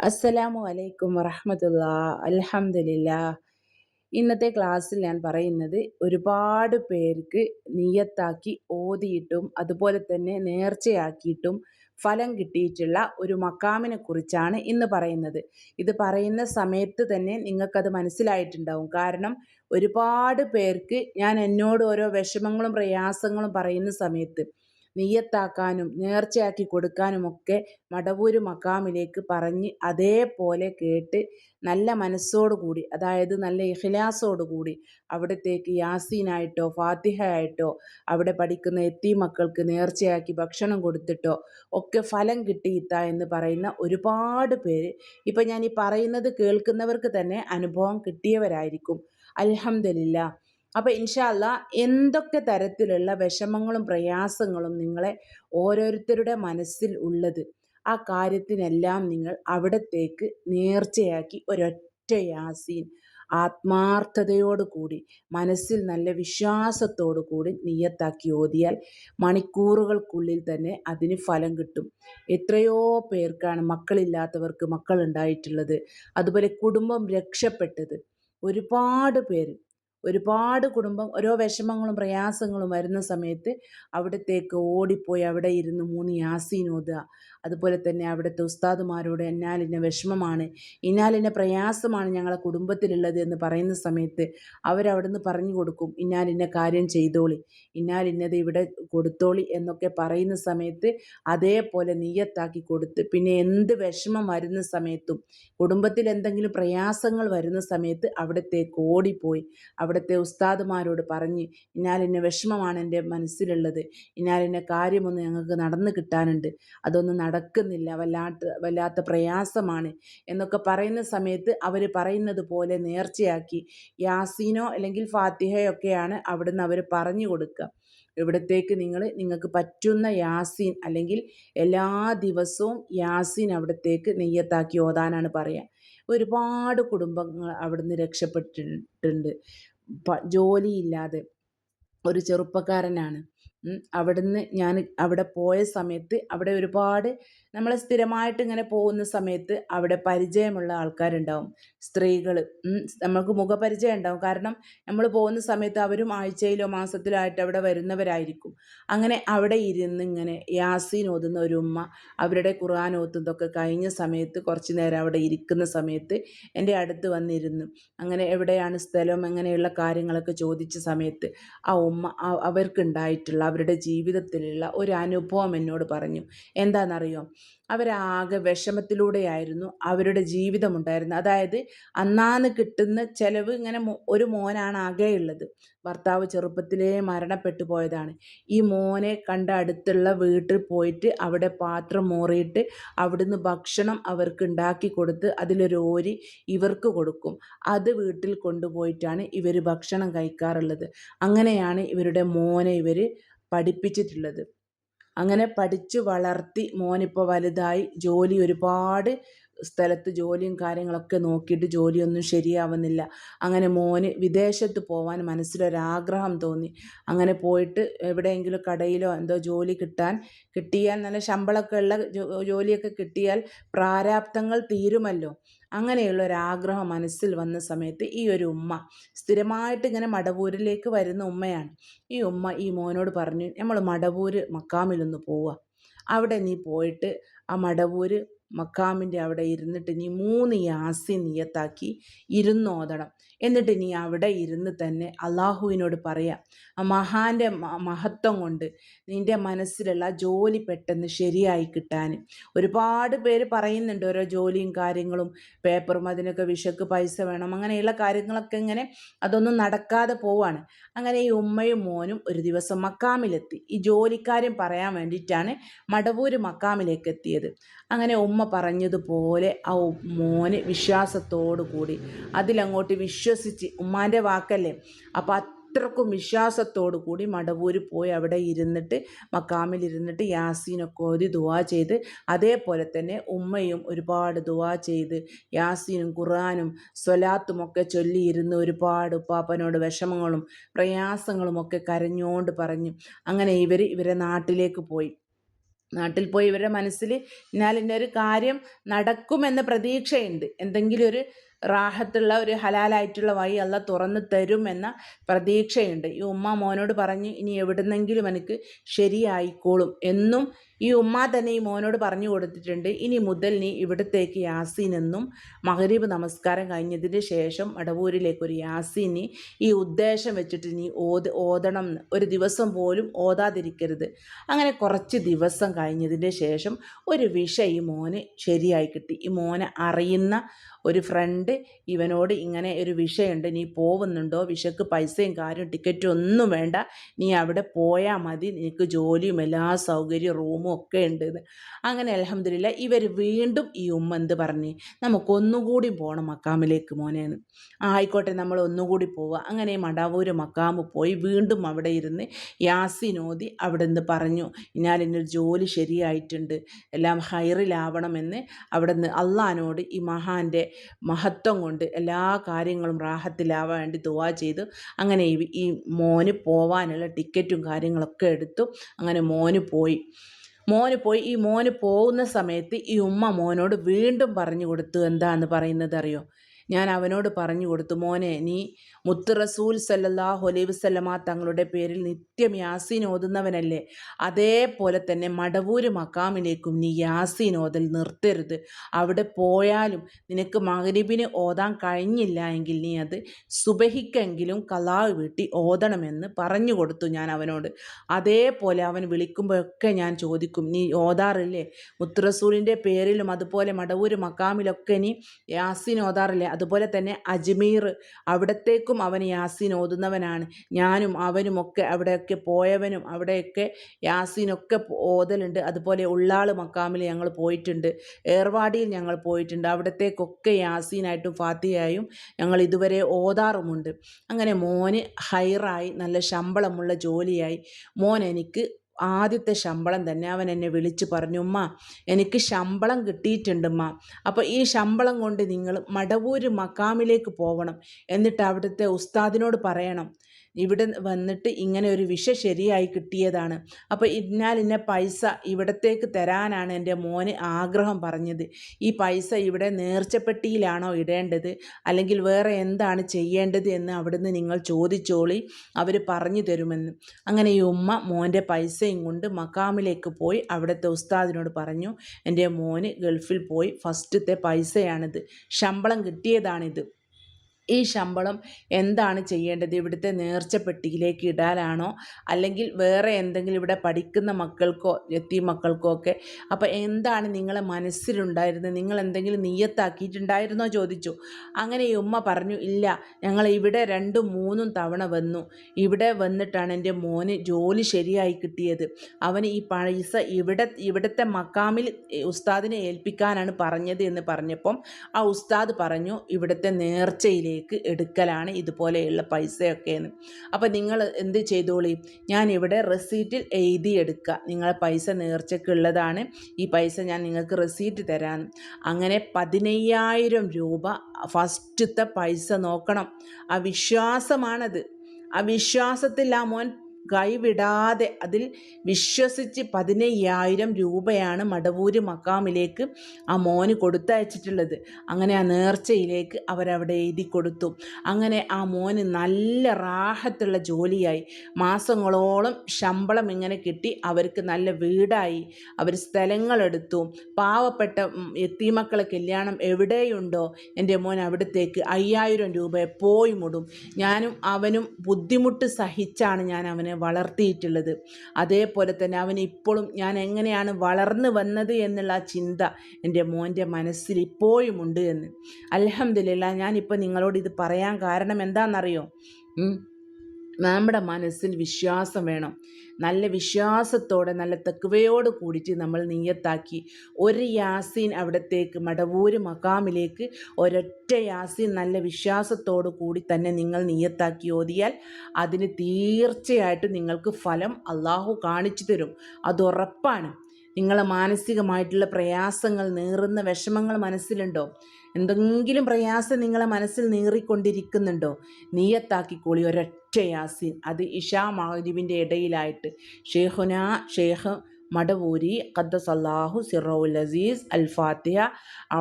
അസ്സലാമു അലൈക്കും വറഹമത്തുള്ള. അലഹമില്ല ഇന്നത്തെ ക്ലാസ്സിൽ ഞാൻ പറയുന്നത് ഒരുപാട് പേർക്ക് നിയത്താക്കി ഓതിയിട്ടും അതുപോലെ തന്നെ നേർച്ചയാക്കിയിട്ടും ഫലം കിട്ടിയിട്ടുള്ള ഒരു മക്കാമിനെ കുറിച്ചാണ് ഇന്ന് പറയുന്നത്. ഇത് പറയുന്ന സമയത്ത് തന്നെ നിങ്ങൾക്കത് മനസ്സിലായിട്ടുണ്ടാവും. കാരണം ഒരുപാട് പേർക്ക് ഞാൻ എന്നോട് ഓരോ വിഷമങ്ങളും പ്രയാസങ്ങളും പറയുന്ന സമയത്ത് നിയ്യത്താക്കാനും നേർച്ചയാക്കി കൊടുക്കാനുമൊക്കെ മടവൂര് മക്കാമിലേക്ക് പറഞ്ഞ് അതേപോലെ കേട്ട് നല്ല മനസ്സോടു കൂടി അതായത് നല്ല ഇഹ്ലാസോടുകൂടി അവിടത്തേക്ക് യാസീനായിട്ടോ ഫാത്തിഹയായിട്ടോ അവിടെ പഠിക്കുന്ന എത്തി മക്കൾക്ക് നേർച്ചയാക്കി ഭക്ഷണം കൊടുത്തിട്ടോ ഒക്കെ ഫലം കിട്ടിയിത്ത എന്ന് പറയുന്ന ഒരുപാട് പേര് ഇപ്പം ഞാൻ ഈ പറയുന്നത് കേൾക്കുന്നവർക്ക് തന്നെ അനുഭവം കിട്ടിയവരായിരിക്കും. അൽഹംദുലില്ല അപ്പോൾ ഇൻഷാല്ല എന്തൊക്കെ തരത്തിലുള്ള വിഷമങ്ങളും പ്രയാസങ്ങളും നിങ്ങളെ ഓരോരുത്തരുടെ മനസ്സിൽ ഉള്ളത് ആ കാര്യത്തിനെല്ലാം നിങ്ങൾ അവിടത്തേക്ക് നേർച്ചയാക്കി ഒരൊറ്റ യാസീൻ ആത്മാർത്ഥതയോടു കൂടി മനസ്സിൽ നല്ല വിശ്വാസത്തോടു കൂടി നിയത്താക്കി ഓതിയാൽ മണിക്കൂറുകൾക്കുള്ളിൽ തന്നെ അതിന് ഫലം കിട്ടും. എത്രയോ പേർക്കാണ് മക്കളില്ലാത്തവർക്ക് മക്കളുണ്ടായിട്ടുള്ളത്. അതുപോലെ കുടുംബം രക്ഷപ്പെട്ടത്. ഒരുപാട് പേര് ഒരുപാട് കുടുംബം ഓരോ വിഷമങ്ങളും പ്രയാസങ്ങളും വരുന്ന സമയത്ത് അവിടത്തേക്ക് ഓടിപ്പോയി അവിടെ ഇരുന്ന് മൂന്ന് യാസീൻ ഓതുക. അതുപോലെ തന്നെ അവിടുത്തെ ഉസ്താദുമാരോട് എന്നാലിന്ന വിഷമമാണ് ഇന്നാലിന്ന പ്രയാസമാണ് ഞങ്ങളെ കുടുംബത്തിലുള്ളത് എന്ന് പറയുന്ന സമയത്ത് അവരവിടുന്ന് പറഞ്ഞു കൊടുക്കും ഇന്നാലിന്ന കാര്യം ചെയ്തോളി ഇന്നാലിന്നത് ഇവിടെ കൊടുത്തോളി എന്നൊക്കെ പറയുന്ന സമയത്ത് അതേപോലെ നീയത്താക്കി കൊടുത്ത് പിന്നെ എന്ത് വിഷമം വരുന്ന സമയത്തും കുടുംബത്തിൽ എന്തെങ്കിലും പ്രയാസങ്ങൾ വരുന്ന സമയത്ത് അവിടത്തേക്ക് ഓടിപ്പോയി അവിടുത്തെ ഉസ്താദുമാരോട് പറഞ്ഞ് ഇന്നാലിന്ന വിഷമമാണ് എന്റെ മനസ്സിലുള്ളത് ഇന്നാലിന്ന കാര്യമൊന്ന് ഞങ്ങൾക്ക് നടന്നു കിട്ടാനുണ്ട് അതൊന്നും നടക്കുന്നില്ല വല്ലാത്ത വല്ലാത്ത പ്രയാസമാണ് എന്നൊക്കെ പറയുന്ന സമയത്ത് അവർ പറയുന്നത് പോലെ നേർച്ചയാക്കി യാസീനോ അല്ലെങ്കിൽ ഫാത്തിഹയൊക്കെയാണ് അവിടുന്ന് അവർ പറഞ്ഞു കൊടുക്കുക. ഇവിടത്തേക്ക് നിങ്ങൾ നിങ്ങൾക്ക് പറ്റുന്ന യാസീൻ അല്ലെങ്കിൽ എല്ലാ ദിവസവും യാസീൻ അവിടത്തേക്ക് നെയ്യത്താക്കി ഓതാനാണ് പറയുക. ഒരുപാട് കുടുംബങ്ങൾ അവിടുന്ന് രക്ഷപ്പെട്ടിട്ടുണ്ട്. ജോലിയില്ലാതെ ഒരു ചെറുപ്പക്കാരനാണ്. അവിടുന്ന് ഞാൻ അവിടെ പോയ സമയത്ത് അവിടെ ഒരുപാട് നമ്മൾ സ്ഥിരമായിട്ട് ഇങ്ങനെ പോകുന്ന സമയത്ത് അവിടെ പരിചയമുള്ള ആൾക്കാരുണ്ടാവും. സ്ത്രീകൾ നമ്മൾക്ക് മുഖപരിചയം ഉണ്ടാവും. കാരണം നമ്മൾ പോകുന്ന സമയത്ത് അവരും ആഴ്ചയിലോ മാസത്തിലോ ആയിട്ട് അവിടെ വരുന്നവരായിരിക്കും. അങ്ങനെ അവിടെ ഇരുന്ന് ഇങ്ങനെ യാസീൻ ഓതുന്ന ഒരു ഉമ്മ അവരുടെ ഖുർആൻ ഓത്തുന്നതൊക്കെ കഴിഞ്ഞ സമയത്ത് കുറച്ച് നേരം അവിടെ ഇരിക്കുന്ന സമയത്ത് എന്റെ അടുത്ത് വന്നിരുന്നു. അങ്ങനെ എവിടെയാണ് സ്ഥലം അങ്ങനെയുള്ള കാര്യങ്ങളൊക്കെ ചോദിച്ച സമയത്ത് ആ ഉമ്മ അവർക്കുണ്ടായിട്ടുള്ള അവരുടെ ജീവിതത്തിലുള്ള ഒരു അനുഭവം എന്നോട് പറഞ്ഞു. എന്താണെന്നറിയോ അവരാകെ വിഷമത്തിലൂടെയായിരുന്നു അവരുടെ ജീവിതമുണ്ടായിരുന്നത്. അതായത് അന്നാന്ന് കിട്ടുന്ന ചിലവ് ഇങ്ങനെ ഒരു മോനാണ് ആകെയുള്ളത് ഭർത്താവ് ചെറുപ്പത്തിലേ മരണപ്പെട്ടു പോയതാണ്. ഈ മോനെ കണ്ട അടുത്തുള്ള വീട്ടിൽ പോയിട്ട് അവിടെ പാത്രം മോറിയിട്ട് അവിടുന്ന് ഭക്ഷണം അവർക്ക് ഉണ്ടാക്കി കൊടുത്ത് അതിലൊരു ഓരി ഇവർക്ക് കൊടുക്കും. അത് വീട്ടിൽ കൊണ്ടുപോയിട്ടാണ് ഇവർ ഭക്ഷണം കഴിക്കാറുള്ളത്. അങ്ങനെയാണ് ഇവരുടെ മോനെ ഇവർ പഠിപ്പിച്ചിട്ടുള്ളത്. അങ്ങനെ പഠിച്ചു വളർത്തി മോനിപ്പോൾ വലുതായി ജോലി ഒരുപാട് സ്ഥലത്ത് ജോലിയും കാര്യങ്ങളൊക്കെ നോക്കിയിട്ട് ജോലിയൊന്നും ശരിയാവുന്നില്ല. അങ്ങനെ മോന് വിദേശത്ത് പോകാൻ മനസ്സിലൊരാഗ്രഹം തോന്നി. അങ്ങനെ പോയിട്ട് എവിടെയെങ്കിലും കടയിലോ എന്തോ ജോലി കിട്ടാൻ കിട്ടിയാൽ നല്ല ശമ്പളമൊക്കെ ഉള്ള ജോലിയൊക്കെ കിട്ടിയാൽ പ്രാരാബ്ദങ്ങൾ തീരുമല്ലോ. അങ്ങനെയുള്ള ഒരാഗ്രഹം മനസ്സിൽ വന്ന സമയത്ത് ഈ ഒരു ഉമ്മ സ്ഥിരമായിട്ട് ഇങ്ങനെ മടവൂരിലേക്ക് വരുന്ന ഉമ്മയാണ്. ഈ ഉമ്മ ഈ മോനോട് പറഞ്ഞു നമ്മൾ മടവൂര് മക്കാമിലൊന്ന് പോവുക അവിടെ നീ പോയിട്ട് ആ മടവൂര് മക്കാമിന്റെ അവിടെ ഇരുന്നിട്ട് നീ മൂന്ന് യാസി നിയത്താക്കി ഇരുന്നോതണം. എന്നിട്ട് നീ അവിടെ ഇരുന്ന് തന്നെ അള്ളാഹുവിനോട് പറയാം ആ മഹാന്റെ മഹത്വം കൊണ്ട് നിന്റെ മനസ്സിലുള്ള ജോലി പെട്ടെന്ന് ശരിയായി കിട്ടാൻ. ഒരുപാട് പേര് പറയുന്നുണ്ട് ഓരോ ജോലിയും കാര്യങ്ങളും പേപ്പറും അതിനൊക്കെ വിഷക്ക് പൈസ വേണം അങ്ങനെയുള്ള കാര്യങ്ങളൊക്കെ ഇങ്ങനെ അതൊന്നും നടക്കാതെ പോവാണ്. അങ്ങനെ ഈ ഉമ്മയും മോനും ഒരു ദിവസം മക്കാമിലെത്തി. ഈ ജോലിക്കാരും പറയാൻ വേണ്ടിയിട്ടാണ് മടവൂര് മക്കാമിലേക്ക് എത്തിയത്. അങ്ങനെ ഉമ്മ പറഞ്ഞതുപോലെ ആ മോന് വിശ്വാസത്തോടു കൂടി അതിലങ്ങോട്ട് വിശ്വസിച്ച് ഉമ്മാന്റെ വാക്കല്ലേ? അപ്പോൾ അത്രക്കും വിശ്വാസത്തോടു കൂടി മടവൂര് പോയി അവിടെ ഇരുന്നിട്ട് മക്കാമിൽ ഇരുന്നിട്ട് യാസീനൊക്കെ ഒരു ദുവാ ചെയ്ത് അതേപോലെ തന്നെ ഉമ്മയും ഒരുപാട് ദുവാ ചെയ്ത് യാസീനും ഖുറാനും സ്വലാത്തും ഒക്കെ ചൊല്ലിയിരുന്ന് ഒരുപാട് ഉപ്പാപ്പനോട് വിഷമങ്ങളും പ്രയാസങ്ങളും ഒക്കെ കരഞ്ഞുകൊണ്ട് പറഞ്ഞു അങ്ങനെ ഇവർ ഇവരെ നാട്ടിലേക്ക് പോയി. നാട്ടിൽ പോയി ഇവരുടെ മനസ്സിൽ എന്നാലിന്റെ ഒരു കാര്യം നടക്കുമെന്ന പ്രതീക്ഷയുണ്ട്. എന്തെങ്കിലും ഒരു റാഹത്തുള്ള ഒരു ഹലാലായിട്ടുള്ള വഴി അല്ല തുറന്നു തരുമെന്ന പ്രതീക്ഷയുണ്ട്. ഈ ഉമ്മ മോനോട് പറഞ്ഞ് ഇനി എവിടുന്നെങ്കിലും എനിക്ക് ശരിയായിക്കോളും എന്നും ഈ ഉമ്മ തന്നെ ഈ മോനോട് പറഞ്ഞു കൊടുത്തിട്ടുണ്ട് ഇനി മുതൽ നീ ഇവിടത്തേക്ക് യാസീനെന്നും മഹരീബ് നമസ്കാരം കഴിഞ്ഞതിന് ശേഷം മടവൂരിലേക്ക് ഒരു യാസീനി ഈ ഉദ്ദേശം വെച്ചിട്ട് നീ ഓത് ഓതണം ഒരു ദിവസം പോലും ഓതാതിരിക്കരുത്. അങ്ങനെ കുറച്ച് ദിവസം കഴിഞ്ഞതിന് ശേഷം ഒരു വിഷ ഈ മോന് ശരിയായി കിട്ടി. ഈ മോനെ അറിയുന്ന ഒരു ഫ്രണ്ട് ഇവനോട് ഇങ്ങനെ ഒരു വിഷയുണ്ട് നീ പോവുന്നുണ്ടോ? വിഷക്ക് പൈസയും കാര്യവും ടിക്കറ്റും ഒന്നും വേണ്ട. നീ അവിടെ പോയാൽ മതി. നിനക്ക് ജോലിയും എല്ലാ സൗകര്യവും റൂമും ഒക്കെ ഉണ്ട് അങ്ങനെ അലഹമില്ല ഇവർ വീണ്ടും ഈ ഉമ്മ എന്ത് പറഞ്ഞ്? നമുക്കൊന്നുകൂടി പോകണം മക്കാമിലേക്ക് മോനേന്ന് ആയിക്കോട്ടെ നമ്മൾ ഒന്നുകൂടി പോവുക അങ്ങനെ മടാവൂര് മക്കാമ് പോയി വീണ്ടും അവിടെ ഇരുന്ന് യാസിനോദി അവിടെ നിന്ന് പറഞ്ഞു ഞാൻ എന്നൊരു ജോലി ശരിയായിട്ടുണ്ട്. എല്ലാം ഹൈറിലാവണമെന്ന് അവിടെ നിന്ന് അള്ളഹാനോട് ഈ മഹാന്റെ മഹത്വം കൊണ്ട് എല്ലാ കാര്യങ്ങളും റാഹത്തിലാവാൻ വേണ്ടി ദുവാ ചെയ്തു. അങ്ങനെ ഈ മോന് പോവാനുള്ള ടിക്കറ്റും കാര്യങ്ങളൊക്കെ എടുത്തു. അങ്ങനെ മോന് പോയി. മോന് പോയി ഈ മോന് പോകുന്ന സമയത്ത് ഈ ഉമ്മ മോനോട് വീണ്ടും പറഞ്ഞു കൊടുത്തു എന്താന്ന് പറയുന്നത് അറിയോ? ഞാൻ അവനോട് പറഞ്ഞു കൊടുത്തു മോനെ നീ മുത്ത് റസൂൽ സല്ലല്ലാഹു അലൈഹി വസല്ലമ തങ്ങളുടെ പേരിൽ നിത്യം യാസീൻ ഓതുന്നവനല്ലേ? അതേപോലെ തന്നെ മടവൂര് മക്കാമിലേക്കും നീ യാസീൻ ഓതൽ നിർത്തരുത്. അവിടെ പോയാലും നിനക്ക് മകരിബിന് ഓതാൻ കഴിഞ്ഞില്ല എങ്കിൽ നീ അത് സുബഹിക്കെങ്കിലും കലാവ് വീട്ടി ഓതണമെന്ന് പറഞ്ഞു കൊടുത്തു ഞാൻ അവനോട്. അതേപോലെ അവൻ വിളിക്കുമ്പോഴൊക്കെ ഞാൻ ചോദിക്കും നീ ഓതാറില്ലേ? മുത്തുറസൂലിന്റെ പേരിലും അതുപോലെ മടവൂര് മക്കാമിലൊക്കെ നീ യാസീൻ ഓതാറില്ലേ? അതുപോലെ തന്നെ അജ്മീർ അവിടത്തേക്കും അവൻ യാസീൻ ഓതുന്നവനാണ്. ഞാനും അവനുമൊക്കെ അവിടെയൊക്കെ പോയവനും അവിടെയൊക്കെ യാസീനൊക്കെ ഓതലുണ്ട്. അതുപോലെ ഉള്ളാൾ മക്കാമിൽ ഞങ്ങൾ പോയിട്ടുണ്ട്. ഏർവാടിയിൽ ഞങ്ങൾ പോയിട്ടുണ്ട്. അവിടത്തേക്കൊക്കെ യാസീനായിട്ടും ഫാത്തിയായും ഞങ്ങൾ ഇതുവരെ ഓതാറുമുണ്ട്. അങ്ങനെ മോന് ഹൈറായി നല്ല ശമ്പളമുള്ള ജോലിയായി. മോൻ എനിക്ക് ആദ്യത്തെ ശമ്പളം തന്നെ അവൻ എന്നെ വിളിച്ച് പറഞ്ഞു ഉമ്മ എനിക്ക് ശമ്പളം കിട്ടിയിട്ടുണ്ടുമ്മ അപ്പോൾ ഈ ശമ്പളം കൊണ്ട് നിങ്ങൾ മടവൂര് മക്കാമിലേക്ക് പോകണം എന്നിട്ട് അവിടുത്തെ ഉസ്താദിനോട് പറയണം ഇവിടെ വന്നിട്ട് ഇങ്ങനെ ഒരു വിഷ ശരിയായി കിട്ടിയതാണ്. അപ്പോൾ ഇന്നാൽ ഇന്ന പൈസ ഇവിടത്തേക്ക് തരാനാണ് എന്റെ മോന് ആഗ്രഹം പറഞ്ഞത്. ഈ പൈസ ഇവിടെ നേർച്ചപ്പെട്ടിയിലാണോ ഇടേണ്ടത്? അല്ലെങ്കിൽ വേറെ എന്താണ് ചെയ്യേണ്ടത് എന്ന് അവിടുന്ന് നിങ്ങൾ ചോദിച്ചോളി. അവർ പറഞ്ഞു തരുമെന്ന്. അങ്ങനെ ഈ ഉമ്മ മോന്റെ പൈസയും കൊണ്ട് മക്കാമിലേക്ക് പോയി അവിടുത്തെ ഉസ്താദിനോട് പറഞ്ഞു എന്റെ മോന് ഗൾഫിൽ പോയി ഫസ്റ്റത്തെ പൈസയാണിത്. ശമ്പളം കിട്ടിയതാണിത്. ഈ ശമ്പളം എന്താണ് ചെയ്യേണ്ടത്? ഇവിടുത്തെ നേർച്ചപ്പെട്ടിയിലേക്ക് ഇടാനാണോ? അല്ലെങ്കിൽ വേറെ എന്തെങ്കിലും ഇവിടെ പഠിക്കുന്ന മക്കൾക്കോ എത്തി മക്കൾക്കോ ഒക്കെ അപ്പോൾ എന്താണ് നിങ്ങളെ മനസ്സിലുണ്ടായിരുന്നത്? നിങ്ങൾ എന്തെങ്കിലും നീയത്താക്കിയിട്ടുണ്ടായിരുന്നോ ചോദിച്ചു. അങ്ങനെ ഈ ഉമ്മ പറഞ്ഞു ഇല്ല ഞങ്ങൾ ഇവിടെ രണ്ടും മൂന്നും തവണ വന്നു. ഇവിടെ വന്നിട്ടാണ് എന്റെ മോന് ജോലി ശരിയായി കിട്ടിയത്. അവന് ഈ പൈസ ഇവിടെ ഇവിടുത്തെ മക്കാമിൽ ഉസ്താദിനെ ഏൽപ്പിക്കാനാണ് പറഞ്ഞത് എന്ന് പറഞ്ഞപ്പം ആ ഉസ്താദ് പറഞ്ഞു ഇവിടുത്തെ നേർച്ചയിലേക്ക് ഇതിലേക്ക് എടുക്കലാണ് ഇതുപോലെയുള്ള പൈസയൊക്കെ എന്ന് അപ്പോൾ നിങ്ങൾ എന്ത് ചെയ്തോളി? ഇവിടെ റെസീറ്റിൽ എഴുതി എടുക്കുക നിങ്ങളെ പൈസ നേർച്ചയ്ക്കുള്ളതാണ്. ഈ പൈസ ഞാൻ നിങ്ങൾക്ക് റെസീറ്റ് തരാം. അങ്ങനെ പതിനയ്യായിരം രൂപ ഫസ്റ്റത്തെ പൈസ നോക്കണം. ആ വിശ്വാസമാണത് ആ വിശ്വാസത്തിൽ ആ മോൻ കൈവിടാതെ അതിൽ വിശ്വസിച്ച് പതിനയ്യായിരം രൂപയാണ് മടവൂര് മക്കാമിലേക്ക് ആ മോന് കൊടുത്തയച്ചിട്ടുള്ളത്. അങ്ങനെ ആ നേർച്ചയിലേക്ക് അവരവിടെ എഴുതി കൊടുത്തു. അങ്ങനെ ആ മോന് നല്ല റാഹത്തുള്ള ജോലിയായി. മാസങ്ങളോളം ശമ്പളം ഇങ്ങനെ കിട്ടി. അവർക്ക് നല്ല വീടായി. അവർ സ്ഥലങ്ങളെടുത്തു. പാവപ്പെട്ട എത്തിമക്കളെ കല്യാണം എവിടെയുണ്ടോ? എന്റെ മോൻ അവിടത്തേക്ക് അയ്യായിരം രൂപ പോയി മുടും ഞാനും അവനും ബുദ്ധിമുട്ട് സഹിച്ചാണ് ഞാൻ അവനെ അവനെ വളർത്തിയിട്ടുള്ളത്. അതേപോലെ തന്നെ അവൻ ഇപ്പോഴും ഞാൻ എങ്ങനെയാണ് വളർന്നു വന്നത് എന്നുള്ള ചിന്ത എന്റെ മോന്റെ മനസ്സിൽ ഇപ്പോഴും ഉണ്ട് എന്ന്. അലഹമില്ല ഞാനിപ്പോൾ നിങ്ങളോട് ഇത് പറയാൻ കാരണം എന്താണെന്നറിയോ? നമ്മുടെ മനസ്സിൽ വിശ്വാസം വേണം. നല്ല വിശ്വാസത്തോടെ നല്ല തെക്കുവയോട് കൂടിയിട്ട് നമ്മൾ നീയത്താക്കി ഒരു യാസീൻ അവിടത്തേക്ക് മടവൂര് മക്കാമിലേക്ക് ഒരൊറ്റ യാസീൻ നല്ല വിശ്വാസത്തോടു കൂടി തന്നെ നിങ്ങൾ നീയത്താക്കി ഓതിയാൽ അതിന് തീർച്ചയായിട്ടും നിങ്ങൾക്ക് ഫലം അള്ളാഹു കാണിച്ചു തരും. അതുറപ്പാണ് നിങ്ങളെ മാനസികമായിട്ടുള്ള പ്രയാസങ്ങൾ നീറുന്ന വിഷമങ്ങൾ മനസ്സിലുണ്ടോ? എന്തെങ്കിലും പ്രയാസം നിങ്ങളെ മനസ്സിൽ നീറിക്കൊണ്ടിരിക്കുന്നുണ്ടോ? നീയത്താക്കിക്കോളി ഒരൊറ്റ യാസിൻ അത് ഇഷാ മഹരീബിന്റെ ഇടയിലായിട്ട്. ഷേഹുന ഷേഹ് മടവൂരി ഖദ്ദസല്ലാഹു സിറൗൽ അസീസ് അൽ ഫാത്തിഹ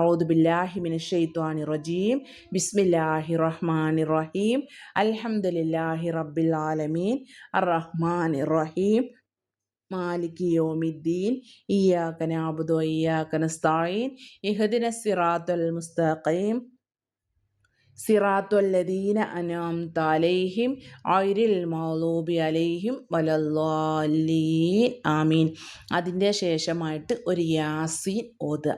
ഔദ് ബില്ലാഹി മിനഷെയ്ത്വാനി റജീം ബിസ്മില്ലാഹി റഹ്മാനി റഹീം അൽഹംദുലില്ലാഹി റബ്ബിൽ ആലമീൻ അർ റഹ്മാനി റഹീം. മാലിക് യോമിദ്ദീൻ ഇയാക്കന നഅബുദു ഇയാക്കന നസ്തഈൻ ഇഹദിന സിറാത്തുൽ മുസ്തഖീം സിറാത്തുല്ലദീന അനാംത അലൈഹിം ഐരിൽ മൗലൂബി അലൈഹിം വലല്ലാലീൻ ആമീൻ. അതിന്റെ ശേഷമായിട്ട് ഒരു യാസീൻ ഓതുക.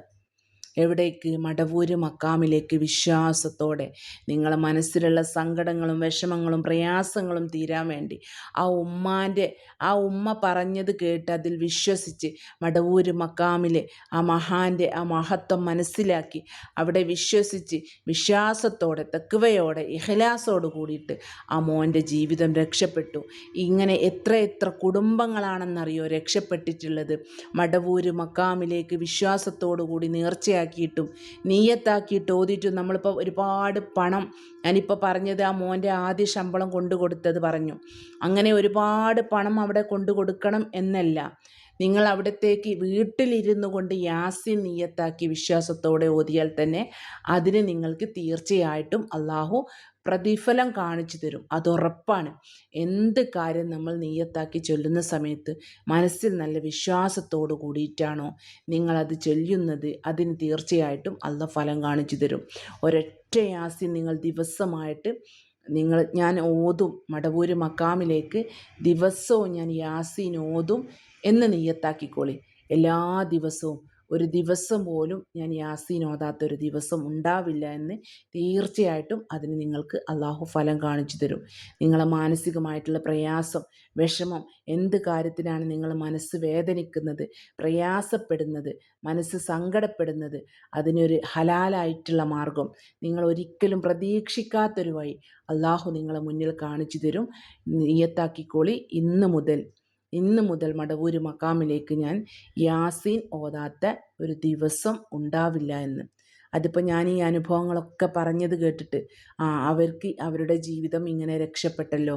എവിടേക്ക്? മടവൂര് മക്കാമിലേക്ക് വിശ്വാസത്തോടെ നിങ്ങളെ മനസ്സിലുള്ള സങ്കടങ്ങളും വിഷമങ്ങളും പ്രയാസങ്ങളും തീരാൻ വേണ്ടി ആ ഉമ്മാന്റെ ആ ഉമ്മ പറഞ്ഞത് കേട്ട് അതിൽ വിശ്വസിച്ച് മടവൂര് മക്കാമിലെ ആ മഹാന്റെ ആ മഹത്വം മനസ്സിലാക്കി അവിടെ വിശ്വസിച്ച് വിശ്വാസത്തോടെ തെക്കുവയോടെ ഇഹലാസോട് കൂടിയിട്ട് ആ മോന്റെ ജീവിതം രക്ഷപ്പെട്ടു. ഇങ്ങനെ എത്ര എത്ര കുടുംബങ്ങളാണെന്നറിയോ രക്ഷപ്പെട്ടിട്ടുള്ളത്? മടവൂര് മക്കാമിലേക്ക് വിശ്വാസത്തോടു കൂടി നേർച്ചയായി മനസ്സിലാക്കിയിട്ടും നീയത്താക്കിയിട്ട് ഓതിയിട്ടും നമ്മളിപ്പോൾ ഒരുപാട് പണം ഞാനിപ്പോൾ പറഞ്ഞത് ആ മോന്റെ ആദ്യ ശമ്പളം കൊണ്ടു കൊടുത്തത് പറഞ്ഞു. അങ്ങനെ ഒരുപാട് പണം അവിടെ കൊണ്ടു കൊടുക്കണം എന്നല്ല. നിങ്ങൾ അവിടത്തേക്ക് വീട്ടിലിരുന്നു കൊണ്ട് യാസിൻ നീയത്താക്കി വിശ്വാസത്തോടെ ഓതിയാൽ തന്നെ അതിന് നിങ്ങൾക്ക് തീർച്ചയായിട്ടും അള്ളാഹു പ്രതിഫലം കാണിച്ചു തരും. അതുറപ്പാണ് എന്ത് കാര്യം നമ്മൾ നീയത്താക്കി ചൊല്ലുന്ന സമയത്ത് മനസ്സിൽ നല്ല വിശ്വാസത്തോടു കൂടിയിട്ടാണോ നിങ്ങളത് ചൊല്ലുന്നത് അതിന് തീർച്ചയായിട്ടും അള്ള ഫലം കാണിച്ചു തരും. ഒരൊറ്റ യാസിൻ നിങ്ങൾ ദിവസമായിട്ട് നിങ്ങൾ ഞാൻ ഓതും. മടവൂര് മക്കാമിലേക്ക് ദിവസവും ഞാൻ യാസീൻ ഓതും. എന്ന് നീയത്താക്കിക്കോളി എല്ലാ ദിവസവും ഒരു ദിവസം പോലും ഞാൻ യാസീൻ ഓതാത്ത ഒരു ദിവസം ഉണ്ടാവില്ല എന്ന് തീർച്ചയായിട്ടും അതിന് നിങ്ങൾക്ക് അള്ളാഹു ഫലം കാണിച്ചു തരും. നിങ്ങളെ മാനസികമായിട്ടുള്ള പ്രയാസം വിഷമം എന്ത് കാര്യത്തിനാണ് നിങ്ങൾ മനസ്സ് വേദനിക്കുന്നത് പ്രയാസപ്പെടുന്നത് മനസ്സ് സങ്കടപ്പെടുന്നത് അതിനൊരു ഹലാലായിട്ടുള്ള മാർഗം നിങ്ങൾ ഒരിക്കലും പ്രതീക്ഷിക്കാത്തൊരു വഴി അള്ളാഹു നിങ്ങളെ മുന്നിൽ കാണിച്ചു തരും. നീയത്താക്കിക്കോളി ഇന്ന് മുതൽ. ഇന്ന് മുതൽ മടവൂര് മക്കാമിലേക്ക് ഞാൻ യാസീൻ ഓതാത്ത ഒരു ദിവസം ഉണ്ടാവില്ല എന്ന്. അതിപ്പോൾ ഞാൻ ഈ അനുഭവങ്ങളൊക്കെ പറഞ്ഞത് കേട്ടിട്ട് ആ അവർക്ക് അവരുടെ ജീവിതം ഇങ്ങനെ രക്ഷപ്പെട്ടല്ലോ.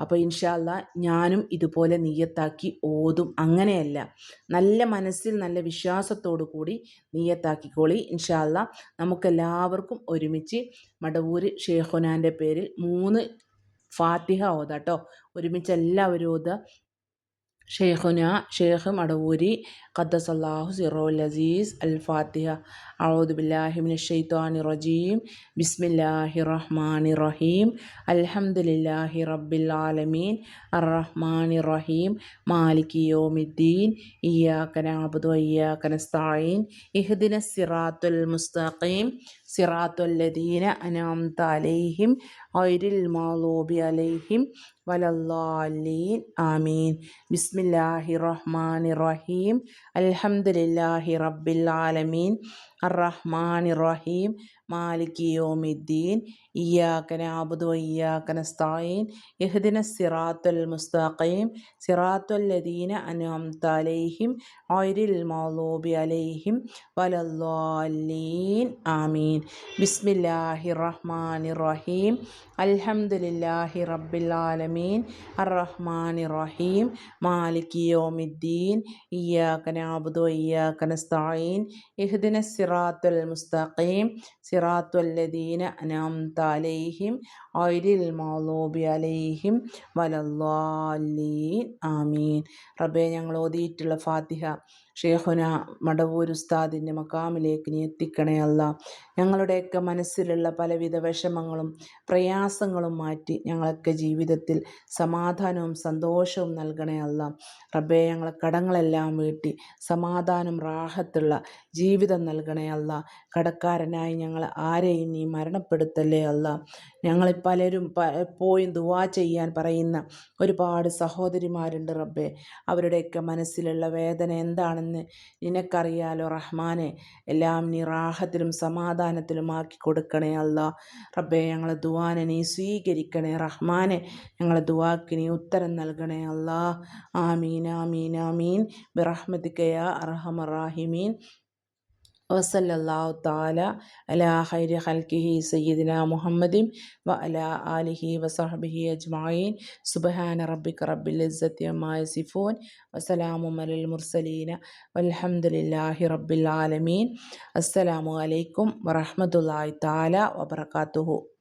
അപ്പോൾ ഇൻഷാല്ല ഞാനും ഇതുപോലെ നീയത്താക്കി ഓതും. അങ്ങനെയല്ല നല്ല മനസ്സിൽ നല്ല വിശ്വാസത്തോടു കൂടി നീയത്താക്കിക്കോളി ഇൻഷാല്ല നമുക്കെല്ലാവർക്കും ഒരുമിച്ച് മടവൂര് ഷേഖുനാന്റെ പേരിൽ മൂന്ന് ഫാത്തിഹ ഓതാട്ടോ. ഒരുമിച്ച് എല്ലാവരും ഓതുക. ഷെയ്ഖുന ഷെയ്ഖ് മടവൂരി ഖദ്ദസല്ലാഹു സിറോൽ അസീസ് അൽ ഫാത്തിഹ അഊദു ബില്ലാഹി മിനശ് ഷൈത്വാനി റജീം. ബിസ്മില്ലാഹി റഹ്മാനി റഹീം അൽഹംദുലില്ലാഹി റബ്ബിൽ ആലമീൻ. അർ റഹ്മാനി റഹീം മാലികി യോമിദ്ദീൻ. ഇയ്യാക നഅബുദു വഇയ്യാക നസ്തഈൻ. ഇഹ്ദിന സിറാത്തുൽ മുസ്തഖീം. സിറാത്തുൽ ലദീന അനഅംത അലൈഹിം ഐരിൽ മഗ്ളൂബി അലൈഹിം വലല്ലാലീൻ. ആമീൻ. ബിസ്മില്ലാഹി റഹ്മാനി റഹീം. അൽഹംദുലില്ലാഹി റബ്ബിൽ ആലമീൻ. അറഹ്മാൻ ഇറഹീം മാലിക് യോമിദ്ദീൻ. ഇയാക്കന ആബുദ് വയ്യാക്കന സ്ഥായീൻ യഹ്ദിന സിറാത്തുൽ മുസ്താഖീം. സിറാത്തുൽ ലദീന അനുഅംത അലൈഹിം. ഐരിൽ മൗലൂബി അലൈഹിം. വലല്ലാലീൻ ആമീൻ. ബിസ്മില്ലാഹി റഹ്മാൻ ഇറഹീം അൽഹംദുലില്ലാഹി റബ്ബിൽ ആലമീൻ. അറഹ്മാൻ റഹീം മാലിക് യോമിദ്ദീൻ. ഇയാക്കന അബുദോ ഇയാക്കന സ്ഥായീൻ ഇഹ്ദിന സിറാത്തുൽ മുസ്തഖീം. സിറാത്തുല്ലദീന അനാംത അലൈഹിം. ഐരിൽ അലൈഹിം. വലല്ലാലീൻ ആമീൻ. റബ്ബെ ഞങ്ങൾ ഓതിയിട്ടുള്ള ഫാത്തിഹ. ഷേഖുന മടവൂർ ഉസ്താദിന്റെ മക്കാമിലേക്ക് നീ എത്തിക്കണേ അല്ല. ഞങ്ങളുടെയൊക്കെ മനസ്സിലുള്ള പലവിധ വിഷമങ്ങളും പ്രയാസങ്ങളും മാറ്റി ഞങ്ങളൊക്കെ ജീവിതത്തിൽ സമാധാനവും സന്തോഷവും നൽകണേ അല്ല. റബ്ബെ ഞങ്ങളെ കടങ്ങളെല്ലാം വീട്ടി സമാധാനം റാഹത്തുള്ള ജീവിതം നൽകണേ അല്ല. കടക്കാരനായി ഞങ്ങൾ ആരെയും നീ മരണപ്പെടുത്തല്ലേ അല്ല. ഞങ്ങളെ പലരും പോയി ദുവാ ചെയ്യാൻ പറയുന്ന ഒരുപാട് സഹോദരിമാരുണ്ട് റബ്ബെ. അവരുടെയൊക്കെ മനസ്സിലുള്ള വേദന എന്താണെന്ന് നിനക്കറിയാലോ റഹ്മാനെ? എല്ലാം നീ റാഹത്തിലും സമാധാനത്തിലും ആക്കി കൊടുക്കണേ അല്ല. റബ്ബെ ഞങ്ങളെ ദുവാനെ നീ സ്വീകരിക്കണേ. റഹ്മാനെ ഞങ്ങളെ ദുവാക്ക് നീ ഉത്തരം നൽകണേ അല്ല. ആമീൻ ആമീൻ ആമീൻ. കയാ അർഹമറാഹിമീൻ വസല്ലല്ലാഹു താല അലാ ഹൈരി ഹൽക്കിഹി സയ്യിദിന മുഹമ്മദിം വ അലാ ആലിഹി വസഹബിഹി അജ്മഈൻ. സുബഹാന റബ്ബിക റബ്ബിൽ ഇസ്സത്തി സിഫോൻ വസലാമു അലൽ മുർസലീന. വൽഹംദുലില്ലാഹി റബ്ബിൽ ആലമീൻ. അസ്സലാമു അലൈക്കും വറഹ്മത്തുള്ളാഹി താല വബറകാതുഹു.